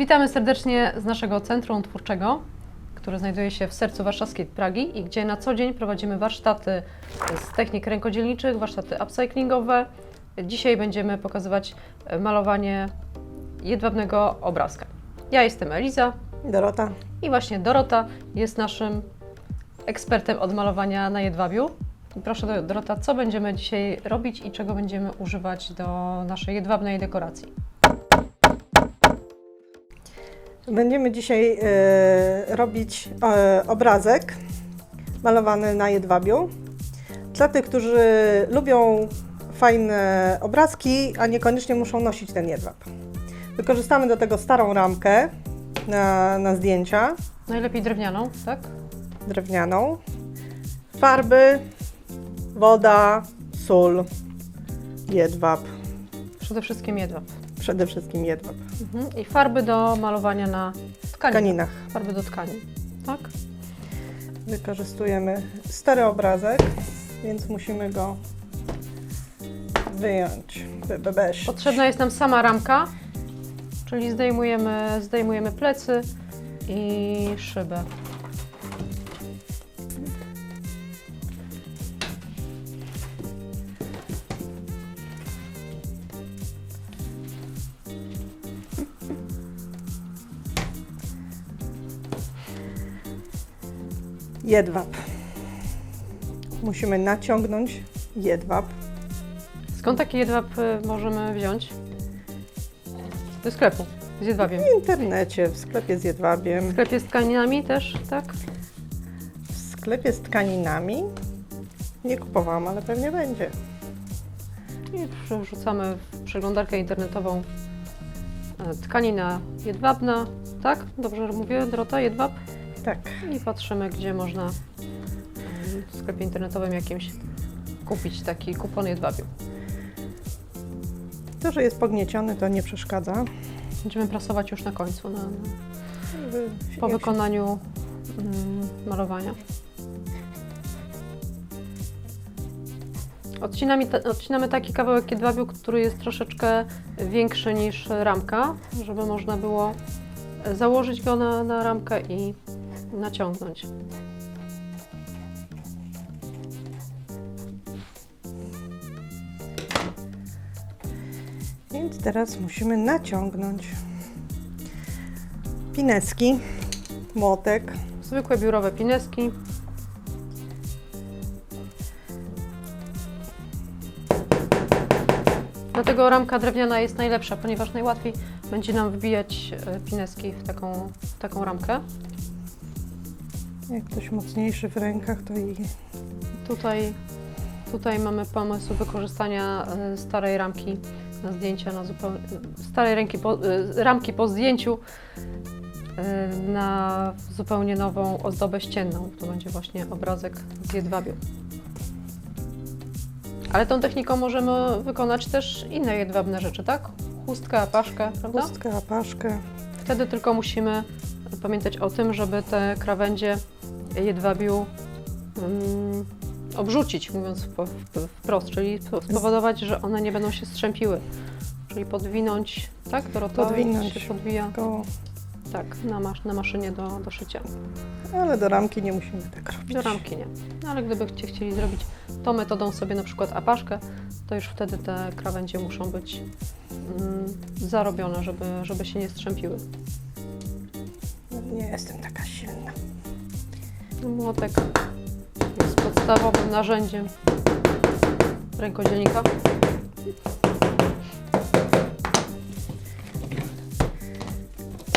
Witamy serdecznie z naszego Centrum Twórczego, które znajduje się w sercu warszawskiej Pragi i gdzie na co dzień prowadzimy warsztaty z technik rękodzielniczych, warsztaty upcyclingowe. Dzisiaj będziemy pokazywać e, malowanie jedwabnego obrazka. Ja jestem Eliza Dorota. i właśnie Dorota jest naszym ekspertem od malowania na jedwabiu. Proszę Do- Dorota, co będziemy dzisiaj robić i czego będziemy używać do naszej jedwabnej dekoracji? Będziemy dzisiaj e, robić e, obrazek malowany na jedwabiu. Dla tych, którzy lubią fajne obrazki, a niekoniecznie muszą nosić ten jedwab. Wykorzystamy do tego starą ramkę na, na zdjęcia Najlepiej drewnianą, tak? drewnianą, farby, woda, sól, jedwab, Przede wszystkim jedwab. Przede wszystkim jedwab. Mhm. I farby do malowania na W tkanin. tkaninach. Farby do tkanin. Tak? Wykorzystujemy stary obrazek, więc musimy go wyjąć. Potrzebna jest nam sama ramka, czyli zdejmujemy, zdejmujemy plecy i szybę. Jedwab. Musimy naciągnąć jedwab. Skąd taki jedwab y, możemy wziąć? Do sklepu z jedwabiem. W internecie, w sklepie z jedwabiem, W sklepie z tkaninami też, tak? w sklepie z tkaninami. Nie kupowałam, ale pewnie będzie. I wrzucamy w przeglądarkę internetową e, tkanina jedwabna, tak? Dobrze mówię, Dorota, jedwab? Tak. I patrzymy, gdzie można w sklepie internetowym jakimś kupić taki kupon jedwabiu. To, że jest pognieciony, to nie przeszkadza. Będziemy prasować już na końcu, na, po wykonaniu mm, malowania. Odcinamy, odcinamy taki kawałek jedwabiu, który jest troszeczkę większy niż ramka, żeby można było założyć go na, na ramkę i naciągnąć. Więc teraz musimy naciągnąć pineski, młotek. Zwykłe biurowe pineski. Dlatego ramka drewniana jest najlepsza, ponieważ najłatwiej będzie nam wbijać e, pineski w taką, w taką ramkę. Jak ktoś mocniejszy w rękach, to i Tutaj, tutaj mamy pomysł wykorzystania e, starej ramki na zdjęcia, na zupełnie, starej ręki po, e, ramki po zdjęciu e, na zupełnie nową ozdobę ścienną. To będzie właśnie obrazek z jedwabiu. Ale tą techniką możemy wykonać też inne jedwabne rzeczy, tak? Chustkę, apaszkę, prawda? chustkę, apaszkę. Wtedy tylko musimy pamiętać o tym, żeby te krawędzie jedwabiu mm, obrzucić, mówiąc wprost, czyli spo- spowodować, że one nie będą się strzępiły. Czyli podwinąć, tak? Dorota Podwinąć. się podwija, Go, tak, na, na maszynie do, do szycia. ale do ramki nie musimy tak robić. Do ramki nie. No, ale gdybyście chcieli zrobić tą metodą sobie na przykład apaszkę, to już wtedy te krawędzie muszą być mm, zarobione, żeby, żeby się nie strzępiły. Nie jestem taka silna. Młotek jest podstawowym narzędziem rękodzielnika.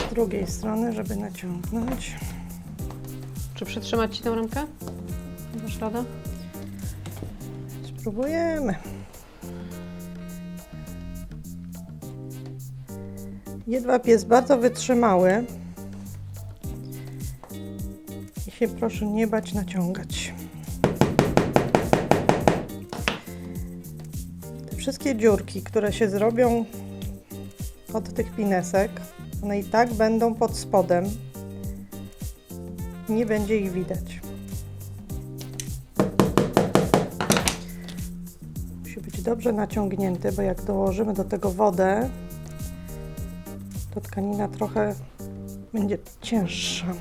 Z drugiej strony, żeby naciągnąć. Czy przytrzymać Ci tę rękę? Dasz radę? Spróbujemy. Jedwab jest bardzo wytrzymały. Się proszę nie bać naciągać. Te wszystkie dziurki, które się zrobią od tych pinesek, one i tak będą pod spodem. Nie będzie ich widać. Musi być dobrze naciągnięty, bo jak dołożymy do tego wodę, to Tkanina trochę będzie cięższa.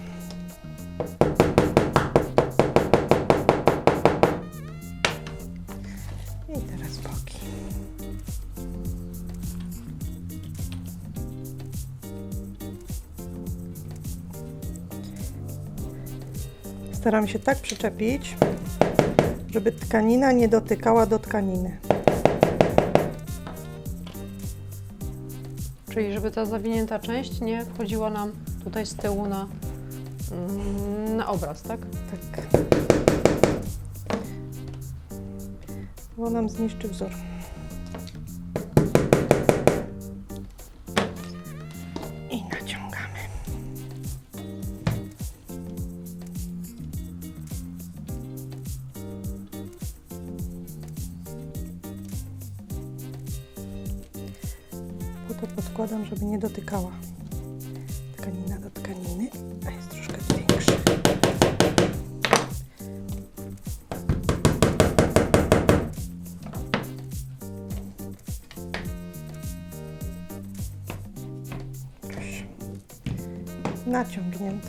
Staram się tak przyczepić, żeby tkanina nie dotykała do tkaniny. Czyli żeby ta zawinięta część nie wchodziła nam tutaj z tyłu na, mm, na obraz, tak? Tak. Bo nam zniszczy wzór. Nie dotykała tkanina do tkaniny, a jest troszkę większa. Naciągnięte.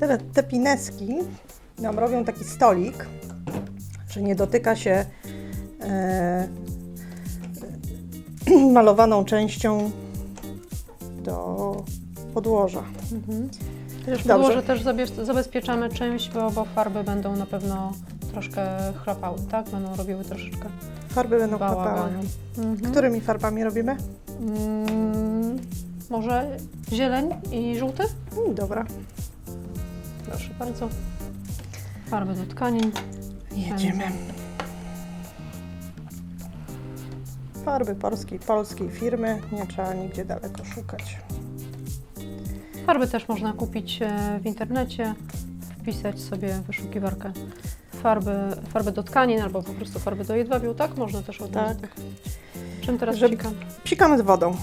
Teraz te pineski nam robią taki stolik, że nie dotyka się e, malowaną częścią do podłoża. Dobrze. podłoże też zabezpieczamy czymś, bo, bo farby będą na pewno troszkę chlapały, tak? Będą robiły troszeczkę Farby będą chłapały. bałaganu. Mhm. Którymi farbami robimy? Mm, może zieleń i żółty? Mm, dobra, Proszę bardzo. Farby do tkanin. jedziemy. Farby polskiej, polskiej firmy, nie trzeba nigdzie daleko szukać. Farby też można kupić e, w internecie, wpisać sobie w wyszukiwarkę farby, farby do tkanin albo po prostu farby do jedwabiu, tak? Można też od Tak. Czym teraz Żeby- psikam? Psikamy z wodą,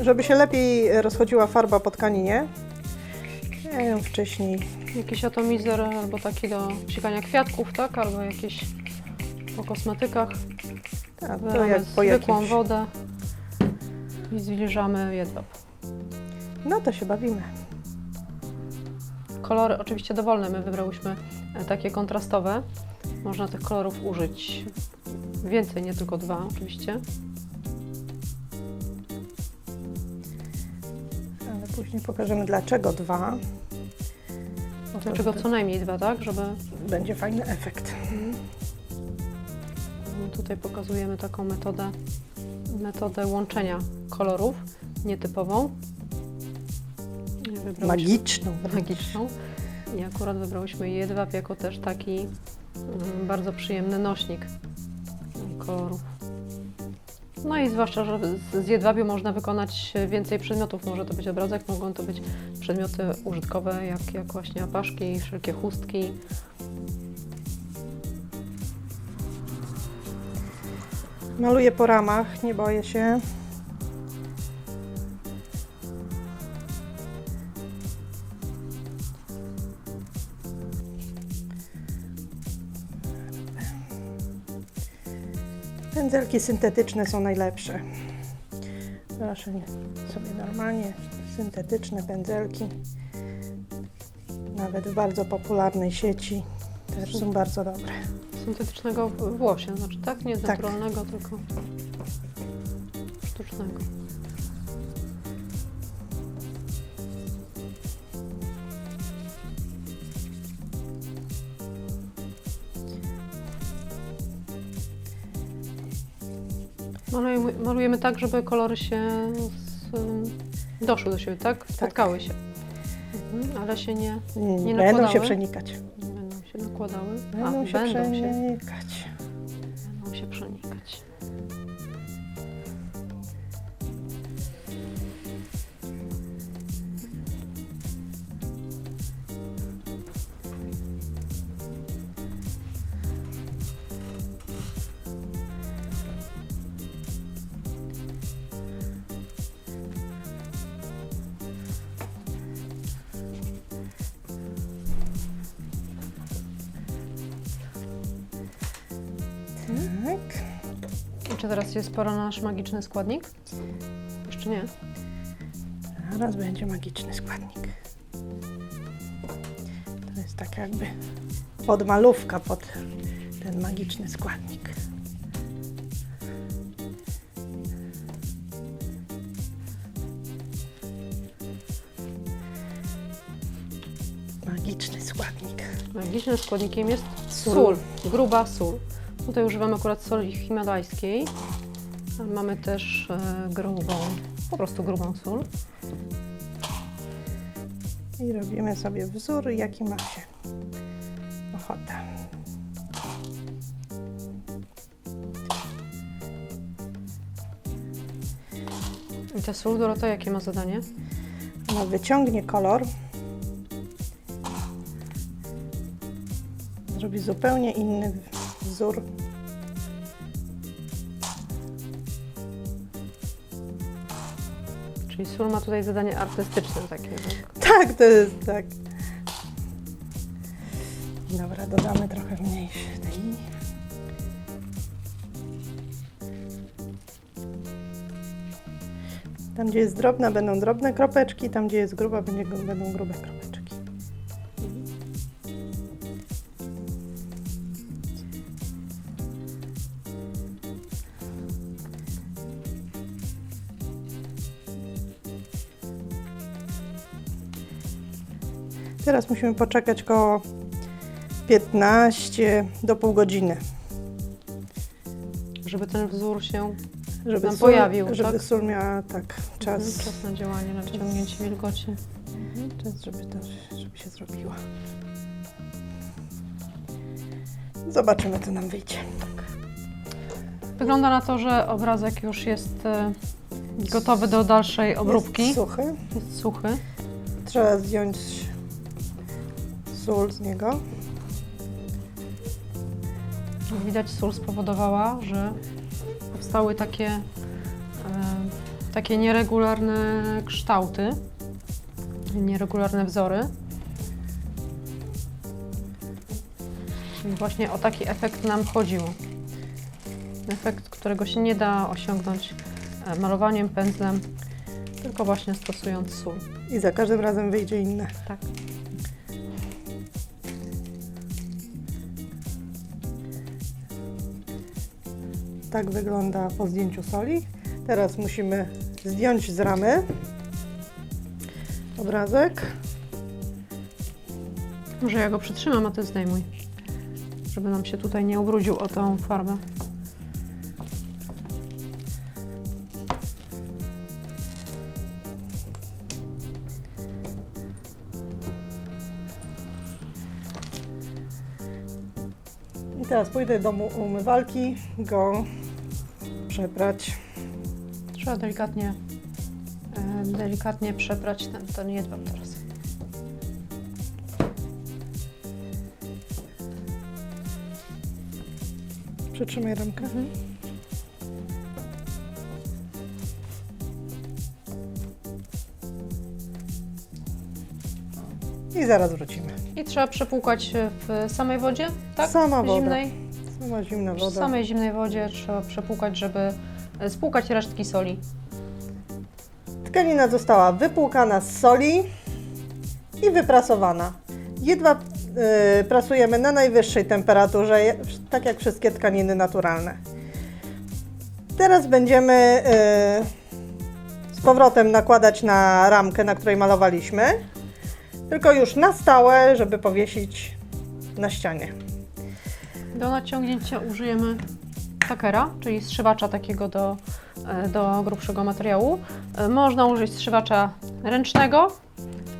żeby się lepiej rozchodziła farba po tkaninie. Ja ją wcześniej Jakiś atomizer albo taki do psikania kwiatków, tak? Albo jakiś po kosmetykach. A, to jak po zwykłą jakimś... wodę i zwilżamy jedwab. No to się bawimy. Kolory oczywiście dowolne, my wybrałyśmy e, takie kontrastowe. Można tych kolorów użyć więcej, nie tylko dwa oczywiście. Ale później pokażemy dlaczego dwa. Dlaczego co najmniej dwa, tak? Żeby Będzie fajny efekt. Tutaj pokazujemy taką metodę, metodę łączenia kolorów, nietypową. Wybrałyśmy- Magiczną. Magiczną. I akurat wybrałyśmy jedwab jako też taki mm, bardzo przyjemny nośnik kolorów. No i zwłaszcza, że z- z jedwabiu można wykonać więcej przedmiotów. Może to być obrazek, mogą to być przedmioty użytkowe, jak, jak właśnie apaszki, wszelkie chustki. Maluję po ramach, nie boję się. Pędzelki syntetyczne są najlepsze. Proszę sobie normalnie syntetyczne pędzelki. Nawet w bardzo popularnej sieci też są bardzo dobre. Syntetycznego w- włosia, znaczy tak? Nie Tak. naturalnego, tylko sztucznego. Malujemy, malujemy tak, żeby kolory się z, doszły do siebie, tak? Spotkały się. Mhm, ale się nie, Nie Będą się przenikać. Się nakładały. Będą A, się będą się, przenikać. będą Tak. I czy teraz jest pora na nasz magiczny składnik? Jeszcze nie. Zaraz będzie magiczny składnik. To jest tak jakby podmalówka pod ten magiczny składnik. Magiczny składnik. Magicznym składnikiem jest Sól. sól, gruba sól. Tutaj używam akurat soli himalajskiej, ale mamy też e, grubą, po prostu grubą sól. I robimy sobie wzór, jaki ma się ochotę. I ta sól, Dorota, jakie ma zadanie? Ona wyciągnie kolor. Zrobi zupełnie inny wzór. Czyli sól ma tutaj zadanie artystyczne takie. tak? Tak, to jest tak. Dobra, dodamy trochę mniejszy tej. Tam, gdzie jest drobna, będą drobne kropeczki, tam, gdzie jest gruba, będzie, będą grube kropeczki. Teraz musimy poczekać około 15 do pół godziny, Żeby ten wzór się żeby, Nam sól, pojawił, żeby tak? sól miała tak czas, czas, czas na działanie, na wyciągnięcie wilgoci. czas żeby, to, żeby się zrobiła. Zobaczymy, co nam wyjdzie. Wygląda na to, że obrazek już jest e, gotowy do dalszej obróbki. Jest suchy. Jest suchy. Trzeba zdjąć sól z niego. Jak widać, sól spowodowała, że powstały takie, e, takie nieregularne kształty, nieregularne wzory. I właśnie o taki efekt nam chodziło. Efekt, którego się nie da osiągnąć e, malowaniem, pędzlem, tylko właśnie stosując sól. I za każdym razem wyjdzie inne. Tak. Tak wygląda po zdjęciu soli. Teraz musimy zdjąć z ramy obrazek. Może ja go przytrzymam, a ty zdejmuj. Żeby nam się tutaj nie ubrudził o tą farbę. I teraz pójdę do umywalki go przebrać. Trzeba delikatnie, delikatnie przebrać ten, ten jedwab teraz. Przytrzymaj ramkę. I zaraz wrócimy. I trzeba przepłukać w samej wodzie, tak? Sama woda. Zimnej. Sama zimna W woda. samej zimnej wodzie trzeba przepłukać, żeby e, spłukać resztki soli. Tkanina została wypłukana z soli i wyprasowana. Jedwab y, prasujemy na najwyższej temperaturze, tak jak wszystkie tkaniny naturalne. Teraz będziemy y, z powrotem nakładać na ramkę, na której malowaliśmy, tylko już na stałe, żeby powiesić na ścianie. Do naciągnięcia użyjemy takera, czyli strzywacza takiego do, e, do grubszego materiału. E, Można użyć strzywacza ręcznego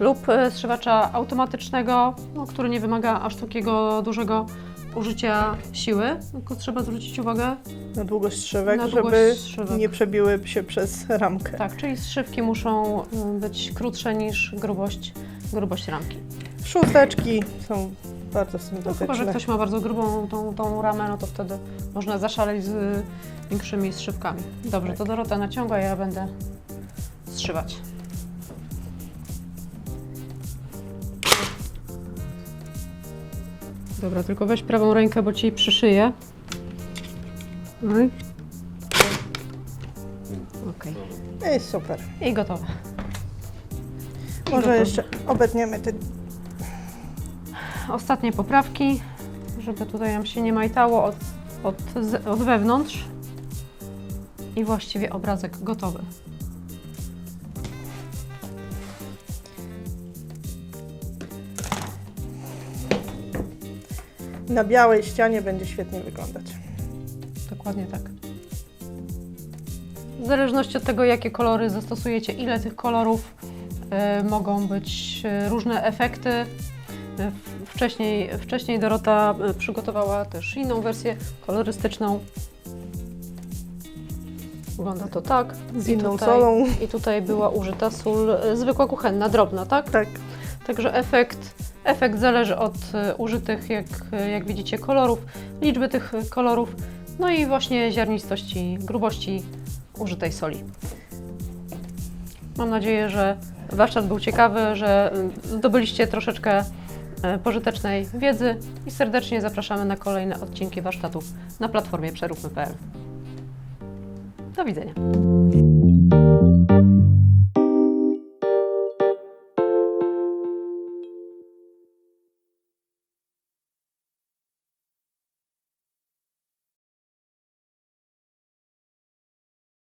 lub e, strzywacza automatycznego, no, który nie wymaga aż takiego dużego użycia siły, tylko trzeba zwrócić uwagę, Na długość strzywek, Na długość żeby strzywek. nie przebiły się przez ramkę. tak, czyli strzywki muszą być krótsze niż grubość, grubość ramki. Szósteczki są bardzo No, chyba, że ktoś ma bardzo grubą tą, tą ramę, no to wtedy można zaszaleć z większymi strzywkami. Dobrze, Tak. to Dorota naciąga, ja będę strzywać. Dobra, tylko weź prawą rękę, bo ci przyszyję. No i... Okej. No i super. I gotowe. Może Przygotuj- jeszcze obetniemy te Ostatnie poprawki, żeby tutaj nam się nie majtało od, od, od wewnątrz. I właściwie obrazek gotowy. na białej ścianie będzie świetnie wyglądać. Dokładnie tak. W zależności od tego, jakie kolory zastosujecie, ile tych kolorów, y, mogą być y, różne efekty. Y, Wcześniej, wcześniej Dorota y, przygotowała też inną wersję kolorystyczną. Wygląda to tak. Z I inną tutaj, solą. I tutaj była użyta sól y, zwykła kuchenna, drobna, tak? Tak. Także efekt, efekt zależy od e, użytych, jak, jak widzicie, kolorów, liczby tych e, kolorów, no i właśnie ziarnistości, grubości użytej soli. Mam nadzieję, że warsztat był ciekawy, że e, zdobyliście troszeczkę e, pożytecznej wiedzy i serdecznie zapraszamy na kolejne odcinki warsztatów na platformie przeróbmy.pl. Do widzenia.